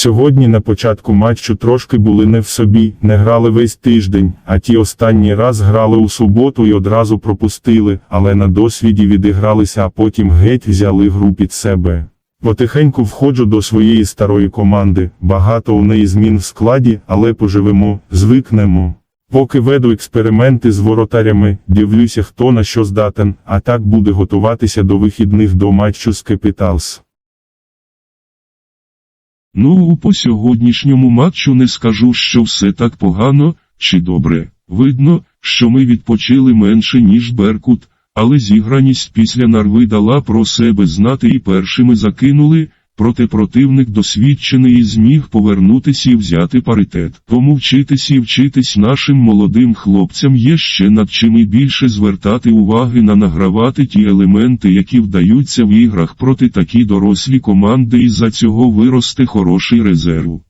Сьогодні на початку матчу трошки були не в собі, не грали весь тиждень, а ті останній раз грали у суботу і одразу пропустили, але на досвіді відігралися, а потім геть взяли гру під себе. Потихеньку входжу до своєї старої команди, багато у неї змін в складі, але поживемо, звикнемо. Поки веду експерименти з воротарями, дивлюся хто на що здатен, а так буде готуватися до вихідних до матчу з Кепіталс. Ну, по сьогоднішньому матчу не скажу, що все так погано чи добре. Видно, що ми відпочили менше, ніж Беркут, але зіграність після нарви дала про себе знати і першими закинули, проте противник досвідчений і зміг повернутися і взяти паритет. Тому вчитись і вчитись нашим молодим хлопцям є ще над чим і більше звертати уваги на награвати ті елементи, які вдаються в іграх проти такі дорослі команди і за цього виросте хороший резерв.